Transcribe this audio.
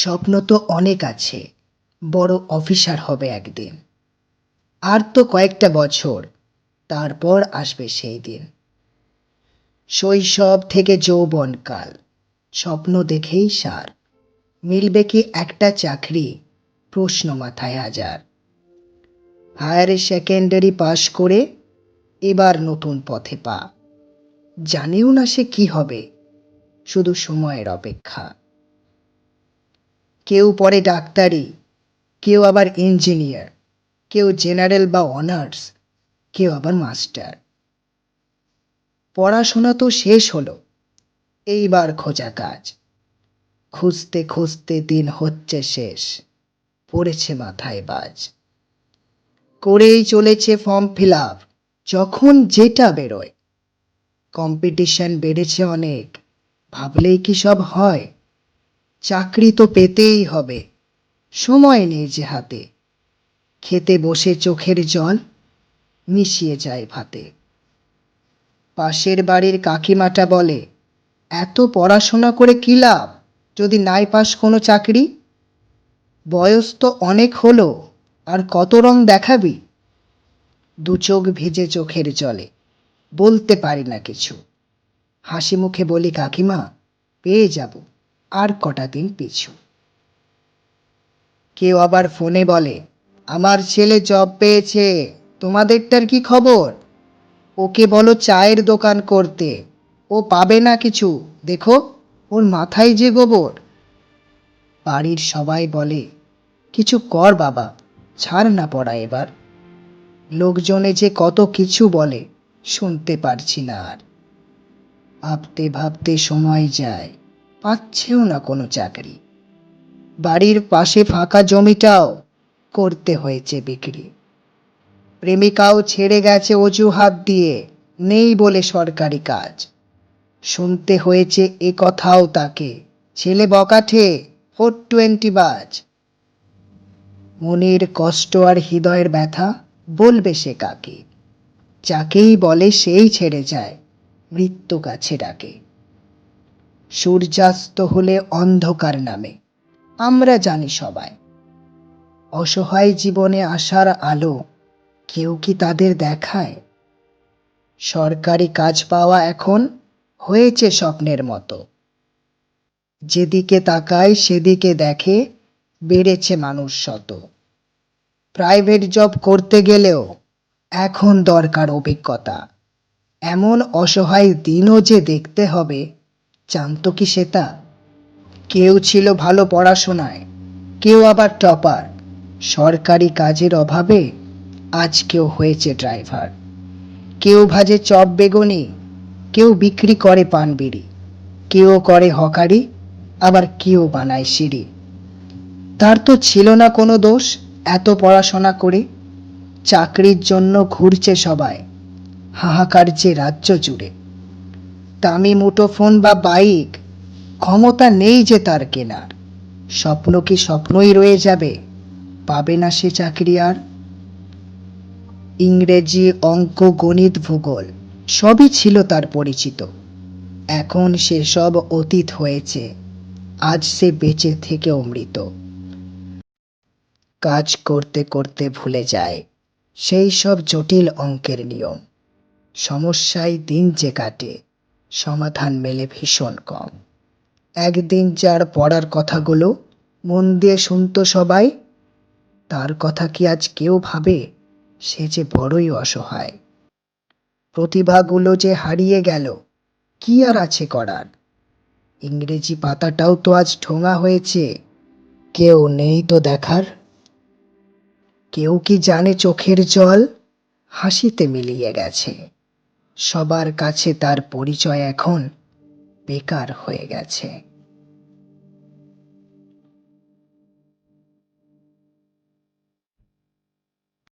স্বপ্ন তো অনেক আছে, বড় অফিসার হবে একদিন। আর তো কয়েকটা বছর, তারপর আসবে সেই দিন। শৈশব থেকে যৌবনকাল, স্বপ্ন দেখেই সার। মিলবে কি একটা চাকরি? প্রশ্ন মাথায় হাজার। হায়ার সেকেন্ডারি পাশ করে এবার নতুন পথে পা। জানিও না সে কি হবে, শুধু সময়ের অপেক্ষা। কেউ পড়ে ডাক্তারি, কেউ আবার ইঞ্জিনিয়ার কেউ জেনারেল বা অনার্স কেউ আবার মাস্টার পড়াশোনা তো শেষ হলো, এইবার খোঁজা কাজ। খুঁজতে খুঁজতে দিন হচ্ছে শেষ, পড়েছে মাথায় বাজ। করেই চলেছে ফর্ম ফিল আপ যখন যেটা বেরোয়। কম্পিটিশন বেড়েছে অনেক, ভাবলেই কি সব হয়? চাকরি তো পেতেই হবে। সময় নেই যে হাতে। খেতে বসে চোখের জল মিশিয়ে যায় ভাতে। পাশের বাড়ির কাকিমাটা বলে, এত পড়াশোনা করে কি লাভ? যদি নাই পাস কোনো চাকরি? বয়স তো অনেক হলো, আর কত রং দেখাবি? দু চোখ ভিজে চোখের জলে। বলতে পারি না কিছু। হাসি মুখে বলি, কাকিমা, পেয়ে যাব। আর কটা দিন পিছু। কেউ আবার ফোনে বলে, আমার ছেলে জব পেয়েছে, তোমাদেরটার কি খবর? ওকে বলো চায়ের দোকান করতে, ও পাবে না কিছু, দেখো, ওর মাথায় যে গোবর। বাড়ির সবাই বলে, কিছু কর বাবা, ছাড় না পড়া এবার। লোকজনে যে কত কিছু বলে, শুনতে পারছি না আর। ভাবতে ভাবতে সময় যায়। পাচ্ছেও না কোনো চাকরি। বাড়ির পাশে ফাঁকা জমিটাও করতে হয়েছে বিক্রি। প্রেমিকাও ছেড়ে গেছে অজুহাত দিয়ে, নেই বলে সরকারি কাজ। শুনতে হয়েছে এ কথাও তাকে। ছেলে বকাঠে ফোর টোয়েন্টি বাজ। মনের কষ্ট আর হৃদয়ের ব্যথা বলবে সে কাকে? যাকেই বলে সেই ছেড়ে যায় মৃত্যু কাছে ডাকে। সূর্যাস্ত হলে অন্ধকার নামে। আমরা জানি সবাই। অসহায় জীবনে আসার আলো কেউ কি তাদের দেখায়? সরকারি কাজ পাওয়া এখন হয়েছে স্বপ্নের মতো। যেদিকে তাকায় সেদিকে দেখে বেড়েছে মানুষ শত। প্রাইভেট জব করতে গেলেও এখন দরকার অভিজ্ঞতা। এমন অসহায় দিনও যে দেখতে হবে জানতো কি সেটা কেউ ছিল ভালো পড়াশোনায়, কেউ আবার টপার। সরকারি কাজের অভাবে আজ কেউ হয়েছে ড্রাইভার। কেউ ভাজে চপ বেগুনি, কেউ বিক্রি করে পান বিড়ি কেউ করে হকারি, আবার কেউ বানায় সিঁড়ি। তার তো ছিল না কোনো দোষ এত পড়াশোনা করে। চাকরির জন্য ঘুরছে সবাই, হাহাকার যে রাজ্য জুড়ে। দামি মুঠোফোন বা বাইক, ক্ষমতা নেই যে তার কেনার। স্বপ্ন কি স্বপ্নই রয়ে যাবে? পাবে না সে চাকরি আর? ইংরেজি, অঙ্ক, গণিত, ভূগোল, সবই ছিল তার পরিচিত। এখন সেসব অতীত হয়েছে। আজ সে বেঁচে থেকে অমৃত কাজ করতে করতে ভুলে যায়। সেই সব জটিল অঙ্কের নিয়ম। সমস্যায় দিন যে কাটে। সমাধান মেলে ভীষণ কম। একদিন যার পড়ার কথাগুলো মন দিয়ে শুনতো সবাই, তার কথা কি আজ কেউ ভাবে? সে যে বড়ই অসহায়। প্রতিভাগুলো যে হারিয়ে গেল, কি আর আছে করার? ইংরেজি পাতাটাও তো আজ ঠোঙা হয়েছে, কেউ নেই তো দেখার। কেউ কি জানে চোখের জল হাসিতে মিলিয়ে গেছে। সবার কাছে তার পরিচয় এখন বেকার হয়ে গেছে।